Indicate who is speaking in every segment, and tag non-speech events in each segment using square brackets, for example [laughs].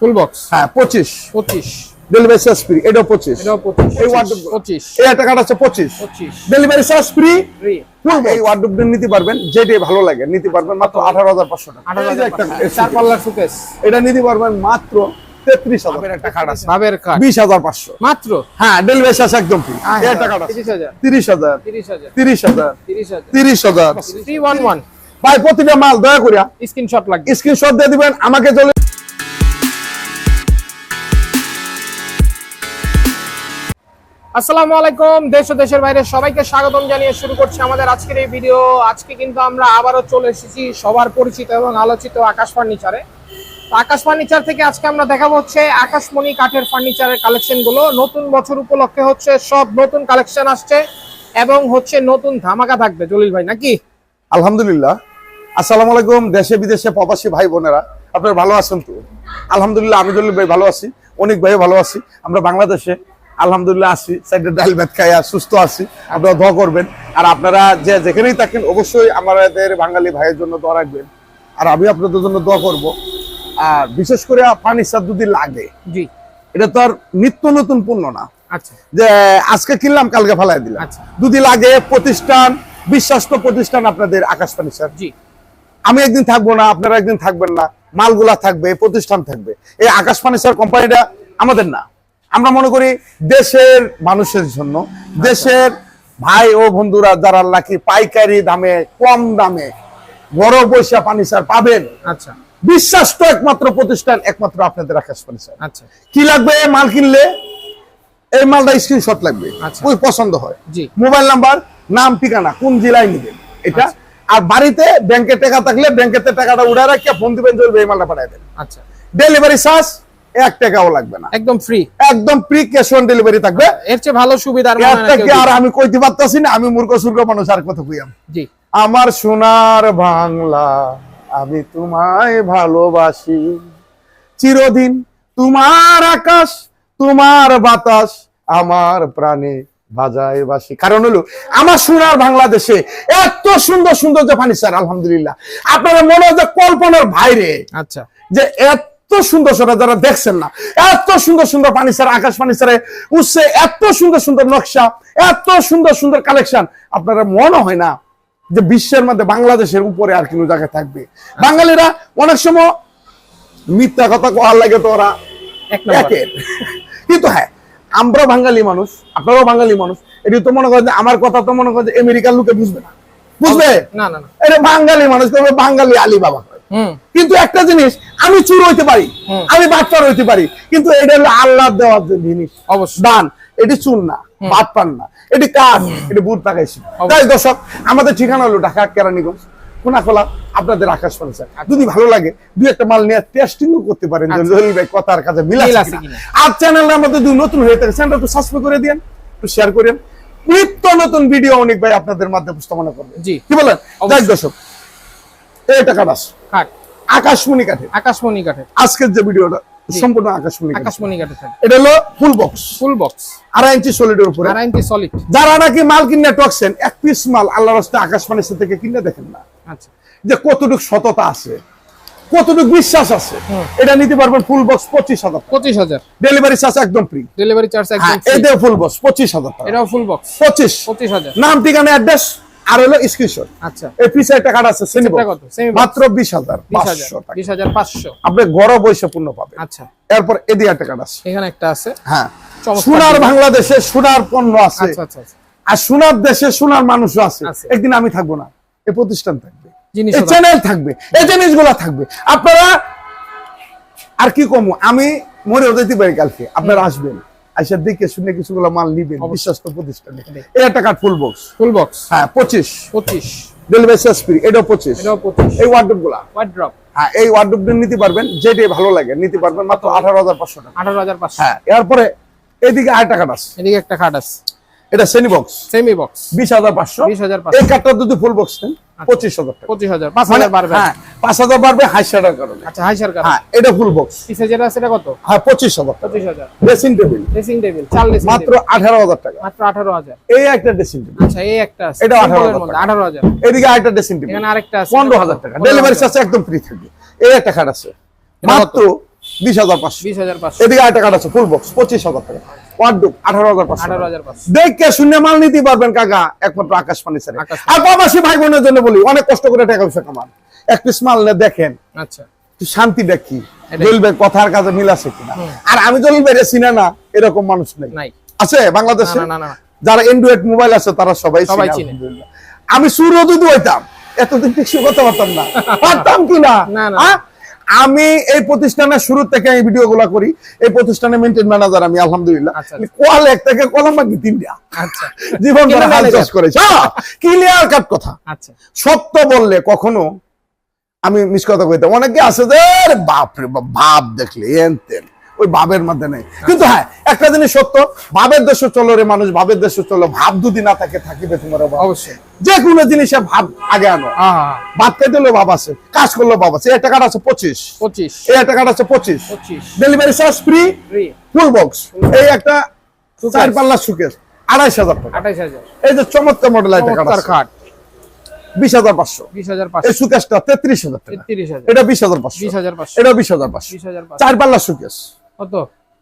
Speaker 1: Full box
Speaker 2: হ্যাঁ পঁচিশ।
Speaker 1: পঁচিশ।
Speaker 2: ডেলিভারি চার্জ ফ্রি এটাও পঁচিশ।
Speaker 1: এটাও পঁচিশ।
Speaker 2: এই wardrobe গুলো।
Speaker 1: পঁচিশ।
Speaker 2: এই একটা কার্ড আছে পঁচিশ।
Speaker 1: পঁচিশ।
Speaker 2: ডেলিভারি চার্জ ফ্রি
Speaker 1: ফ্রি
Speaker 2: এই নিতে পারবেন যেটাই ভালো লাগে নিতে পারবেন মাত্র আঠারো হাজার পাঁচশো টাকা।
Speaker 1: আঠারো
Speaker 2: এই যে
Speaker 1: হাজার
Speaker 2: একটা
Speaker 1: পাঁচশো। চার পাল্লার সুকেস
Speaker 2: এটা নিতে পারবেন মাত্র তেত্রিশ হাজার। একটা কার্ড আছে।
Speaker 1: ভাবের কার্ড
Speaker 2: বিশ
Speaker 1: মাত্র?
Speaker 2: হ্যাঁ ডেলিভারি চার্জ একদম ফ্রি এই একটা আছে। ভাই প্রতিটা মাল দয়া
Speaker 1: স্ক্রিনশট লাগবে।
Speaker 2: স্ক্রিনশট দিয়ে দিবেন আমাকে চলে
Speaker 1: আসসালামু আলাইকুম, দেশ ও দেশের বাইরে সবাইকে স্বাগতম জানিয়ে শুরু করছি আমাদের আজকের এই ভিডিও আজকে কিন্তু আমরা আবারও চলে এসেছি সবার পরিচিত এবং আলোচিত আকাশ ফার্নিচারে। তো আকাশ ফার্নিচার থেকে আজকে আমরা দেখাবো হচ্ছে আকাশমণি কাঠের ফার্নিচারের কালেকশনগুলো নতুন বছর উপলক্ষে হচ্ছে সব নতুন কালেকশন আসছে এবং হচ্ছে নতুন ধামাকা থাকবে। জলিল ভাই, নাকি?
Speaker 2: আলহামদুলিল্লাহ। আসসালামু আলাইকুম, দেশে বিদেশে প্রবাসী ভাই বোনেরা। আপনারা ভালো আছেন তো? আলহামদুলিল্লাহ, আমি জলিল ভাই ভালো আছি, অনেক ভাই ভালো আছি। আমরা বাংলাদেশে আলহামদুলিল্লাহ আছি সাইডে ডাল ভাত খাইয়া সুস্থ আছি আপনারা দোয়া করবেন। আর আপনারা যে যেখানেই থাকেন অবশ্যই আমাদের বাঙালি ভাইয়ের জন্য দোয়া রাখবেন। আর আমি আপনাদের জন্য দোয়া করব। আর বিশেষ করে ফার্নিচার যদি লাগে
Speaker 1: জি।
Speaker 2: এটা তো আর নিত্য নতুন পণ্য না।
Speaker 1: আচ্ছা।
Speaker 2: যে আজকে কিনলাম কালকে ফেলাই দিলাম।
Speaker 1: আচ্ছা।
Speaker 2: যদি লাগে প্রতিষ্ঠান বিশ্বাস্ত প্রতিষ্ঠান আপনাদের আকাশ ফার্নিচার
Speaker 1: জি।
Speaker 2: আমি একদিন থাকব না আপনারা একদিন থাকবেন না। মালগুলা থাকবে প্রতিষ্ঠান থাকবে। এই আকাশ ফার্নিচার কোম্পানিটা আমাদের না। আমরা মনে করি দেশের মানুষের জন্য দেশের ভাই ও বন্ধুরা যারা নাকি পাইকারি দামে কম দামে বড় পয়সা ফার্নিচার পাবেন।
Speaker 1: আচ্ছা।
Speaker 2: বিশ্বাস তো একমাত্র প্রতিষ্ঠান একমাত্র আপনাদের আকাশ ফার্নিচার
Speaker 1: আচ্ছা।
Speaker 2: কি লাগবে মাল কিনলে? এই মালটা স্ক্রিনশট লাগবে।
Speaker 1: আচ্ছা।
Speaker 2: ওই পছন্দ হয়।
Speaker 1: জি।
Speaker 2: মোবাইল নাম্বার নাম ঠিকানা কোন জেলায় নেবেন এটা?
Speaker 1: আচ্ছা।
Speaker 2: আর বাড়িতে ব্যাংকে টাকা থাকলে ব্যাংকের টাকাটা উঠে রাখিয়ে ফোন দিবেন চলবে এই মালটা পাঠাই দেন
Speaker 1: আচ্ছা।
Speaker 2: ডেলিভারি চার্জ এক টাকাও লাগবে না।
Speaker 1: একদম ফ্রি
Speaker 2: একদম প্রি ক্যাশ অন ডেলিভারি থাকবে।
Speaker 1: এর চেয়ে ভালো সুবিধা আর।
Speaker 2: আমি কইতে পারতাছি না আমি মূর্খ সুর্খ মানুষ আর কথা কইয়াম
Speaker 1: জি।
Speaker 2: আমার সোনার বাংলা আমি তোমায় ভালোবাসি। চিরদিন তোমার আকাশ তোমার বাতাস আমার প্রাণে বাজায় বাসি। কারণ হলো আমার সোনার বাংলাদেশে এত সুন্দর সুন্দর যে ফার্নিচার আলহামদুলিল্লাহ। আপনারা মনে হয় যে কল্পনার বাইরে
Speaker 1: আচ্ছা।
Speaker 2: যে এত সুন্দর সেটা যারা দেখছেন না এত সুন্দর সুন্দর পানি ফার্নিচার আকাশ ফার্নিচারে উঠছে এত সুন্দর সুন্দর নকশা এত সুন্দর সুন্দর কালেকশন আপনারা মনে হয় না যে বিশ্বের মধ্যে বাংলাদেশের উপরে আর কোনো জায়গায় থাকবে। বাঙালিরা অনেক সময় মিথ্যা কথা কোয়ার লাগে তো ওরা। কিন্তু হ্যাঁ আমরা বাঙালি মানুষ আপনারাও বাঙালি মানুষ এটি তো মনে করেন যে আমার কথা তো মনে করেন যে আমেরিকার লোকে বুঝবে না। বুঝবে?
Speaker 1: না না না।
Speaker 2: এটা বাঙালি মানুষ তবে বাঙালি আলী বাবা কিন্তু একটা জিনিস আমি চুর হইতে পারি। আমি বাটপার হইতে পারি কিন্তু এটা হলো আল্লাহ দেওয়ার জিনিস
Speaker 1: অবশ্যই।
Speaker 2: দান। এটি চুন না বাটপার না। এটি কাজ এটি বুট লাগাইছি তাই দর্শক আমাদের ঠিকানা হলো ঢাকা কেরানীগঞ্জ কোনাখোলা আপনাদের আকাশ ফার্নিচার যদি ভালো লাগে দুই একটা মাল নিয়ে টেস্টিং করতে পারেন যে
Speaker 1: আচ্ছা।
Speaker 2: জলিল ভাই কথার কাছে মিল আছে। আর চ্যানেলটা আমাদের যদি নতুন হয়ে থাকে চ্যানেলটা একটু সাবস্ক্রাইব করে দিন একটু শেয়ার করেন। নিত্য নতুন ভিডিও অনেক ভাই আপনাদের মাধ্যমে উপস্থাপনা করবে।
Speaker 1: জি।
Speaker 2: কি বলেন? দর্শক দাস
Speaker 1: কাঠ
Speaker 2: আকাশমণি কাঠে।
Speaker 1: আকাশমণি কাঠের।
Speaker 2: আজকের যে ভিডিওটা সম্পূর্ণ আকাশমণি
Speaker 1: আকাশমণি থাকে
Speaker 2: এটা হলো ফুল বক্স
Speaker 1: ফুল বক্স
Speaker 2: আড়াই ইঞ্চি সলিডের উপরে।
Speaker 1: আড়াই ইঞ্চি সলিড
Speaker 2: যারা নাকি মাল কিনে টকছেন এক পিস মাল আল্লাহ রাস্তে আকাশবাণীর থেকে কিনে দেখেন না।
Speaker 1: আচ্ছা।
Speaker 2: যে কতটুকু সততা আছে কতটুকু বিশ্বাস আছে এটা নিতে পারবেন ফুল বক্স পঁচিশ হাজার
Speaker 1: পঁচিশ হাজার।
Speaker 2: ডেলিভারি চার্জ একদম ফ্রি
Speaker 1: ডেলিভারি চার্জ একদম
Speaker 2: হ্যাঁ
Speaker 1: free।
Speaker 2: ফুল বক্স পঁচিশ হাজার
Speaker 1: এটাও ফুল বক্স
Speaker 2: পঁচিশ।
Speaker 1: পঁচিশ হাজার।
Speaker 2: নাম ঠিকানা অ্যাড্রেস আর হলো স্ক্রিনশট
Speaker 1: আচ্ছা।
Speaker 2: এই পিসের টাকাটা আছে শ্রেণি
Speaker 1: এটা কত?
Speaker 2: মাত্র বিশ হাজার
Speaker 1: বিশ হাজার।
Speaker 2: পাঁচশো টাকা।
Speaker 1: বিশ হাজার পাঁচশো।
Speaker 2: আপনি গড় বৈশে পূর্ণ পাবেন।
Speaker 1: আচ্ছা।
Speaker 2: এরপর এদিকে টাকাটা আছে।
Speaker 1: এখানে একটা আছে।
Speaker 2: হ্যাঁ। সোনার বাংলাদেশে সোনার পণ্য আছে।
Speaker 1: আচ্ছা আচ্ছা আচ্ছা।
Speaker 2: আর সোনার দেশে সোনার মানুষও আছে।
Speaker 1: আছে।
Speaker 2: একদিন আমি থাকব না। এই প্রতিষ্ঠান থাকবে।
Speaker 1: জিনিস
Speaker 2: এই চ্যানেল থাকবে। এই জিনিসগুলো থাকবে। আপনারা আর কি কম? আমি মরে যেতে পারি কালকে। আপনারা আসবেন। আইসা দেখে শুনে কিছুগুলো মাল নিবেন বিশ্বস্ত প্রতিষ্ঠানে। একটা কাঠ ফুল বক্স
Speaker 1: ফুল বক্স
Speaker 2: হ্যাঁ পঁচিশ।
Speaker 1: পঁচিশ।
Speaker 2: ডেলিভারি চার্জ ফ্রি এটাও পঁচিশ। এই গুলা হ্যাঁ এই নিতে পারবেন যেটাই ভালো লাগে নিতে পারবেন মাত্র আঠারো হাজার পাঁচশো টাকা।
Speaker 1: আঠারো হাজার পাঁচশো।
Speaker 2: হ্যাঁ এরপরে এদিকে আছে।
Speaker 1: এদিকে একটা আছে।
Speaker 2: এটা শ্রেণি বক্স
Speaker 1: সেমি বক্স
Speaker 2: বিশ হাজার পাঁচশো।
Speaker 1: বিশ হাজার
Speaker 2: এই
Speaker 1: পাঁচশো
Speaker 2: কাঠটা যদি ফুল বক্স নেন পঁচিশ হাজার
Speaker 1: পঁচিশ হাজার পাঁচ
Speaker 2: মানে
Speaker 1: হাজার
Speaker 2: হ্যাঁ পাঁচ হাজার বাড়বে হাইসাটার কারণে।
Speaker 1: আচ্ছা
Speaker 2: হ্যাঁ এটা ফুল বক্স
Speaker 1: পিসে যেটা আছে কত?
Speaker 2: হ্যাঁ পঁচিশ হাজার
Speaker 1: পঁচিশ হাজার।
Speaker 2: ড্রেসিং টেবিল
Speaker 1: ড্রেসিং টেবিল চার
Speaker 2: মাত্র আঠারো হাজার টাকা।
Speaker 1: মাত্র আঠারো হাজার।
Speaker 2: এই একটা ড্রেসিং টেবিল
Speaker 1: আচ্ছা এই একটা আছে।
Speaker 2: এটাও 18,000
Speaker 1: Simple এর মধ্যে আঠারো হাজার।
Speaker 2: এদিকে আরেকটা ড্রেসিং টেবিল
Speaker 1: এখানে আরেকটা আছে।
Speaker 2: পনেরো হাজার টাকা। ডেলিভারি
Speaker 1: হাজার।
Speaker 2: চার্জ একদম ফ্রি থাকবে। এই একটা খাট আছে। মাত্র বিশ হাজার পাঁচশো।
Speaker 1: বিশ হাজার পাঁচশো।
Speaker 2: এদিকে আরেকটা কার্ড আছে ফুল বক্স পঁচিশ হাজার টাকা। আঠারো হাজার পাঁচশো।
Speaker 1: আঠারো হাজার
Speaker 2: দেখে শূন্য মাল নিতে পারবেন কাকা একমাত্র আকাশ পানি স্যার
Speaker 1: আকাশ
Speaker 2: আর প্রবাসী ভাই বোনের জন্য বলি অনেক কষ্ট করে টাকা পয়সা কামান। এক পিস মাল নিয়ে দেখেন।
Speaker 1: আচ্ছা।
Speaker 2: কথার কাজে মিল আছে কিনা। আর আমি চিনা না এরকম মানুষ নেই। আছে বাংলাদেশে। যারা অ্যান্ড্রয়েড মোবাইল আছে তারা সবাই। আমি সুর যদি হইতাম। এতদিন কিছু করতে পারতাম না। পারতাম কি না। হ্যাঁ? আমি এই প্রতিষ্ঠানের শুরু থেকে আমি ভিডিও গুলা করি। এই প্রতিষ্ঠানের মেনটেন ম্যানেজার আমি আলহামদুলিল্লাহ।
Speaker 1: আচ্ছা।
Speaker 2: কোয়াল এক থেকে কলম বাকি তিনটা
Speaker 1: আচ্ছা। [laughs]
Speaker 2: জীবন হাল। চাষ করেছে। ক্লিয়ার কাট কথা।
Speaker 1: আচ্ছা।
Speaker 2: সত্য বললে কখনো আমি মিস কথা কইতাম। অনেকে আছে যে "আরে বাপ রে বাপ, দেখলে এন তেন ওই ভাবের মধ্যে নেই। কিন্তু হ্যাঁ একটা জিনিস সত্য ভাবের দেশে চলো রে মানুষ ভাবের দেশে চলো ভাব যদি না থাকে থাকিবে তোমার।
Speaker 1: অবশ্যই।
Speaker 2: যে কোনো জিনিসে ভাব আগে আনো।
Speaker 1: হ্যাঁ হ্যাঁ।
Speaker 2: ভাত খেতে হলেও ভাব আছে কাজ করলেও ভাব আছে। এই টাকাটা আছে পঁচিশ।
Speaker 1: পঁচিশ।
Speaker 2: এই টাকাটা আছে পঁচিশ। Delivery charge free full box এই একটা চার পাল্লা সুকেশ আড়াইশ হাজার টাকা।
Speaker 1: আঠাইশ হাজার।
Speaker 2: এই যে চমৎকার মডেল
Speaker 1: খাট
Speaker 2: বিশ হাজার পাঁচশো। এই সুকেশটা তেত্রিশ হাজার টাকা।
Speaker 1: তেত্রিশ হাজার।
Speaker 2: এটা বিশ হাজার পাঁচশো।
Speaker 1: বিশ হাজার পাঁচশো।
Speaker 2: এটা বিশ হাজার পাঁচশো।
Speaker 1: বিশ হাজার পাঁচশো।
Speaker 2: চার পাল্লা সুকেশ
Speaker 1: কত?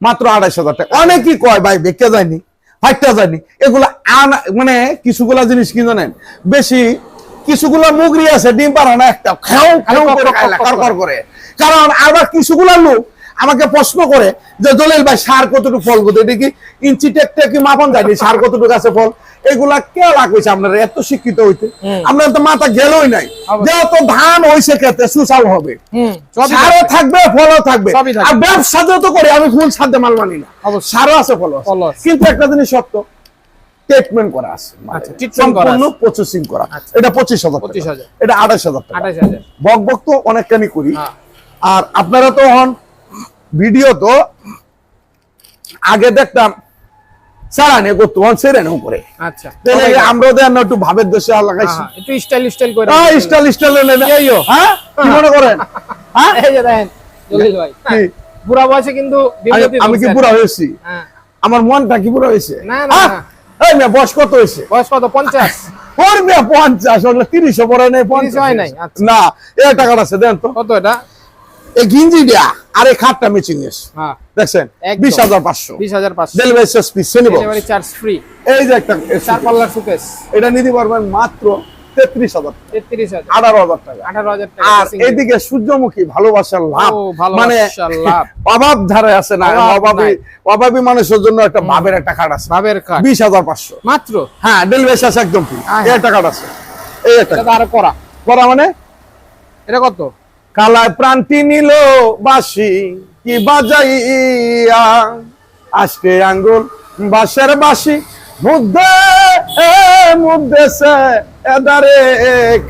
Speaker 2: মাত্র আড়াইশ হাজার টাকা। অনেকেই কয় ভাই বেঁকে যায়নি ফাইটটা যায়নি। এগুলা আন মানে কিছুগুলা জিনিস কি জানেন? বেশি কিছুগুলা মুগরি আছে ডিম পারে না একটা খেও খেও করে কারণ আবার কিছুগুলা লোক আমাকে প্রশ্ন করে যে দলিল ভাই সার কতটুকু ফল কত এটা কি ইঞ্চি টেকটা কি মাপন যায়নি? সার কতটুকু আছে ফল? এগুলা কে লাগাইছে আপনারা? এত শিক্ষিত হইতে। আপনার তো মাথা গেলই নাই। যেহেতু ধান হইছে খেতে সুসাল হবে। সারও থাকবে। ফলও থাকবে। আর ব্যবসা যত করি আমি ফুল সাথে মাল মানি না। সারও আছে ফল আছে। কিন্তু একটা জিনিস সত্য ট্রিটমেন্ট করা আছে
Speaker 1: treatment করা
Speaker 2: সম্পূর্ণ প্রসেসিং করা। এটা পঁচিশ হাজার
Speaker 1: পঁচিশ হাজার।
Speaker 2: এটা আঠাশ হাজার টাকা।
Speaker 1: আঠাইশ হাজার।
Speaker 2: বক বক তো অনেকখানি করি।
Speaker 1: হ্যাঁ।
Speaker 2: আর আপনারা তো হন ভিডিও তো আগে দেখতাম সারানে করতো হন সেরেনেও করে
Speaker 1: আচ্ছা।
Speaker 2: আমরাও দেন একটু ভাবের দেশে লাগাইছি।
Speaker 1: হ্যাঁ, একটু স্টাইল স্টাইল করে
Speaker 2: স্টাইল স্টাইল
Speaker 1: এইও।
Speaker 2: হ্যাঁ? কি মনে করেন? হ্যাঁ?
Speaker 1: এই যে দেখেন জলিল ভাই? বুড়া বয়সে কিন্তু
Speaker 2: আমি- কি। বুড়া হয়েছি?
Speaker 1: হ্যাঁ।
Speaker 2: আমার মনটা কি বুড়া হয়েছে?
Speaker 1: না, না,
Speaker 2: হ্যাঁ? এই মেয়ে বয়স কত হয়েছে?
Speaker 1: বয়স কত? পঞ্চাশ।
Speaker 2: ওর মেয়ে পঞ্চাশ ওগুলো তিরিশও পরে নেই পঞ্চাশ
Speaker 1: হয় নাই, আচ্ছা।
Speaker 2: না এ টাকাটা আছে দেন তো।
Speaker 1: কত এটা?
Speaker 2: এই আর এই খাটটা মেচিং
Speaker 1: হ্যাঁ।
Speaker 2: দেখছেন। বিশ হাজার পাঁচশো।
Speaker 1: বিশ হাজার পাঁচশো।
Speaker 2: Delivery charge
Speaker 1: delivery charge free
Speaker 2: এই যে একটা
Speaker 1: চার পাল্লার সুকেশ
Speaker 2: এটা নিতে পারবেন মাত্র তেত্রিশ হাজার
Speaker 1: তেত্রিশ হাজার।
Speaker 2: আঠারো হাজার টাকা।
Speaker 1: আঠারো হাজার
Speaker 2: আর এদিকে সূর্যমুখী ভালোবাসার লাভ। অভাব ধারে আছে না
Speaker 1: অভাবী
Speaker 2: অভাবী মানুষের জন্য একটা ভাবের একটা কার্ড আছে।
Speaker 1: ভাবের কার্ড
Speaker 2: বিশ হাজার পাঁচশো।
Speaker 1: মাত্র?
Speaker 2: হ্যাঁ ডেলিভারি চার্জ একদম ফ্রি এই একটা কার্ড আছে। এই একটা
Speaker 1: আরও করা।
Speaker 2: করা মানে?
Speaker 1: এটা কত?
Speaker 2: কালায় প্রান্তি নিল বাসি কি বাজাইয়া? আজকে আঙ্গুল বাসের বাসি মুদ্দে এ মুদ্দে সে এদারে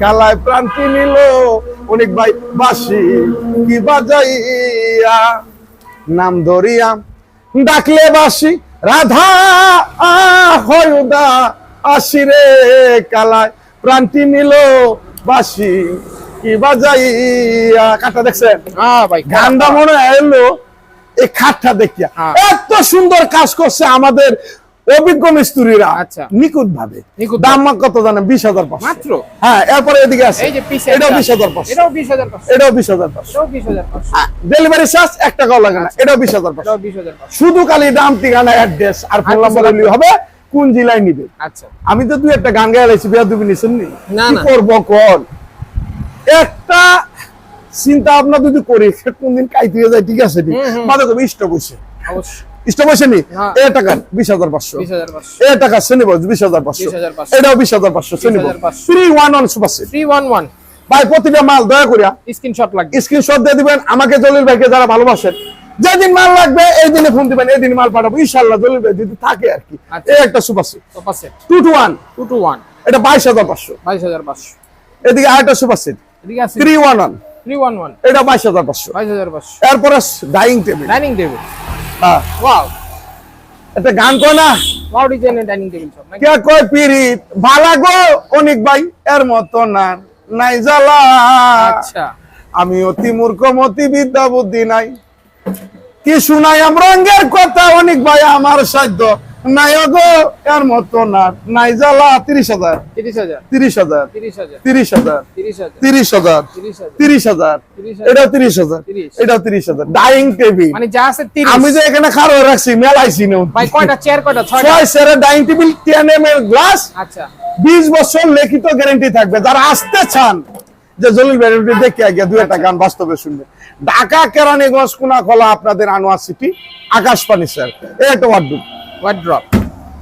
Speaker 2: কালায় প্রান্তি নিল। অনেক ভাই বাসি কি বাজাইয়া? নাম ধরিয়া ডাকলে বাসি রাধা হয়ুদা আসিরে কালায় প্রান্তি নিল বাসি কি বাজাইয়া কাটা দেখছেন?
Speaker 1: হ্যাঁ
Speaker 2: গানটা মনে এলো এই খাটটা দেখিয়া।
Speaker 1: হ্যাঁ।
Speaker 2: এত সুন্দর কাজ করছে আমাদের অভিজ্ঞ মিস্ত্রিরা।
Speaker 1: আচ্ছা।
Speaker 2: নিখুঁত ভাবে দাম কত জানেন? বিশ হাজার
Speaker 1: মাত্র?
Speaker 2: হ্যাঁ এরপরে এদিকে আছে
Speaker 1: এই যে পিস
Speaker 2: এটাও বিশ হাজার
Speaker 1: এটাও বিশ হাজার
Speaker 2: ডেলিভারি চার্জ এক টাকাও লাগে না। এটাও বিশ হাজার শুধু খালি দাম ঠিকানা অ্যাড্রেস আর ফোন নাম্বার
Speaker 1: লাগবে
Speaker 2: হবে কোন জেলায় নিবে।
Speaker 1: আচ্ছা।
Speaker 2: আমি তো দুই একটা গান গায়ে লাইছি বিয়া দুবি নিছেন নি কি করব কর একটা চিন্তা ভাবনা যদি করি সে কোনদিন কাইতে যায় ঠিক আছে ঠিক। মাঝে কবি ইষ্ট বসে। ইষ্ট বসে নি। এ টাকা বিশ হাজার পাঁচশো।
Speaker 1: বিশ হাজার পাঁচশো।
Speaker 2: এ টাকা শ্রেণি বস বিশ হাজার পাঁচশো। এটাও বিশ হাজার পাঁচশো শ্রেণি
Speaker 1: 20,500
Speaker 2: three one one super
Speaker 1: three one one
Speaker 2: ভাই প্রতিটা মাল দয়া করিয়া
Speaker 1: স্ক্রিনশট লাগবে।
Speaker 2: স্ক্রিনশট দিয়ে দিবেন। আমাকে জলিল ভাইকে যারা ভালোবাসেন যেদিন মাল লাগবে এই দিনে ফোন দিবেন এই দিন মাল পাঠাবো। ইনশাল্লাহ জলিল ভাই যদি থাকে আর কি।
Speaker 1: আচ্ছা।
Speaker 2: এই একটা super set.
Speaker 1: Sofa set.
Speaker 2: Two two one
Speaker 1: two two one
Speaker 2: এটা বাইশ হাজার পাঁচশো।
Speaker 1: বাইশ হাজার পাঁচশো।
Speaker 2: এদিকে আরেকটা সুপার সেট।
Speaker 1: এদিকে আছে
Speaker 2: three one one.
Speaker 1: Three one one.
Speaker 2: এটা বাইশ হাজার পাঁচশো।
Speaker 1: বাইশ হাজার পাঁচশো।
Speaker 2: এরপরে ডাইনিং টেবিল।
Speaker 1: Dining table?
Speaker 2: হ্যাঁ।
Speaker 1: ওয়াও।
Speaker 2: একটা গান কয় না?
Speaker 1: ওয়াও ডিজাইনের ডাইনিং টেবিল সব
Speaker 2: কে কয় ভালা গো অনেক ভাই। এর মতো না নাই জ্বালা।
Speaker 1: আচ্ছা।
Speaker 2: আমি অতি মূর্খ মতি বিদ্যা বুদ্ধি নাই। কি শুনাই রঙের কথা অনেক ভাই আমার সাধ্য। নাই হাজার
Speaker 1: তিরিশ হাজার
Speaker 2: তিরিশ হাজার
Speaker 1: তিরিশ হাজার
Speaker 2: তিরিশ হাজার
Speaker 1: হাজার
Speaker 2: হাজার
Speaker 1: ডাইনিং
Speaker 2: আমি যে এখানে খারো রাখছি মেলাইছি dining table ten M glass বিশ বছর লিখিত গ্যারান্টি থাকবে যারা আসতে চান যে জলিল ব্যারিটি দেখে আগে দু একটা গান বাস্তবে শুনবে ঢাকা কেরানীগঞ্জ কোনা খোলা আপনাদের আনোয়ার সিটি আকাশপানি স্যার এই একটা ওয়ার্ড
Speaker 1: ওয়াট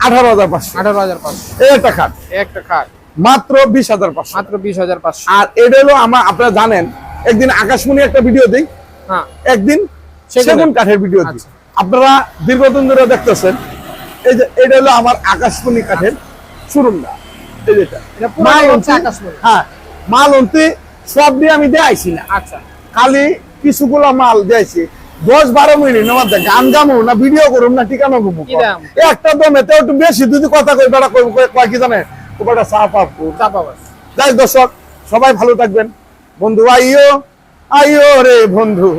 Speaker 2: আঠারো হাজার পাঁচশো।
Speaker 1: আঠারো হাজার পাঁচশো।
Speaker 2: এই একটা খাট।
Speaker 1: একটা খাট।
Speaker 2: মাত্র বিশ হাজার পাঁচশো।
Speaker 1: মাত্র বিশ হাজার পাঁচশো।
Speaker 2: আর এটা হলো আমার আপনারা জানেন একদিন আকাশমণি একটা ভিডিও দিই।
Speaker 1: হ্যাঁ।
Speaker 2: একদিন সেগুন কাঠের। ভিডিও দিই।
Speaker 1: আচ্ছা।
Speaker 2: আপনারা দীর্ঘদিন ধরে দেখতেছেন এই যে এটা হলো আমার আকাশমণি কাঠের এই যেটা মাল
Speaker 1: আকাশমণি।
Speaker 2: হ্যাঁ মাল অন্তি সব দিয়ে আমি দেয়াইছি না।
Speaker 1: আচ্ছা।
Speaker 2: খালি কিছুগুলো মাল দিয়েছি দশ বারো মিনিট আমার গান গামু না ভিডিও করুম না ঠিকানা ঘুমু একটা দমে তো একটু বেশি যদি কথা কই বেড়া কই কয় কি জানে? তোমার চা পাবো।
Speaker 1: বাস
Speaker 2: যাই দর্শক সবাই ভালো থাকবেন। বন্ধু আইও আইও রে বন্ধু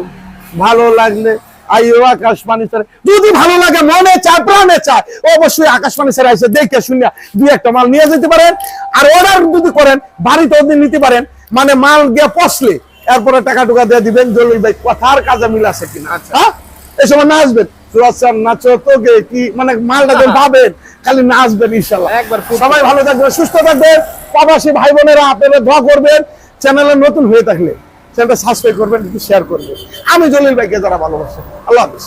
Speaker 2: ভালো লাগলে আইও আকাশবাণী স্যার যদি ভালো লাগে মনে চায় প্রাণে চায় অবশ্যই আকাশবাণী স্যার এসে দেখে শুনে দুই একটা মাল নিয়ে যেতে পারেন। আর অর্ডার যদি করেন বাড়িতে নিতে পারেন মানে মাল গিয়ে পচলে এরপরে টাকা টুকা দিয়ে দিবেন জলুই ভাই কথার কাজে মিল আছে কিনা?
Speaker 1: আচ্ছা।
Speaker 2: হ্যাঁ? এই সময় না আসবেন? নাচো তোকে কি মানে মালটা যখন পাবেন? খালি নাচবেন ইনশাল্লাহ সবাই ভালো থাকবেন সুস্থ থাকবেন। প্রবাসী ভাই বোনেরা আপনারা দোয়া করবেন চ্যানেলে নতুন হয়ে থাকলে চ্যানেলটা সাবস্ক্রাইব করবেন একটু শেয়ার করবেন। আমি জলিল ভাইকে যারা ভালোবাসেন আল্লাহ হাফিজ।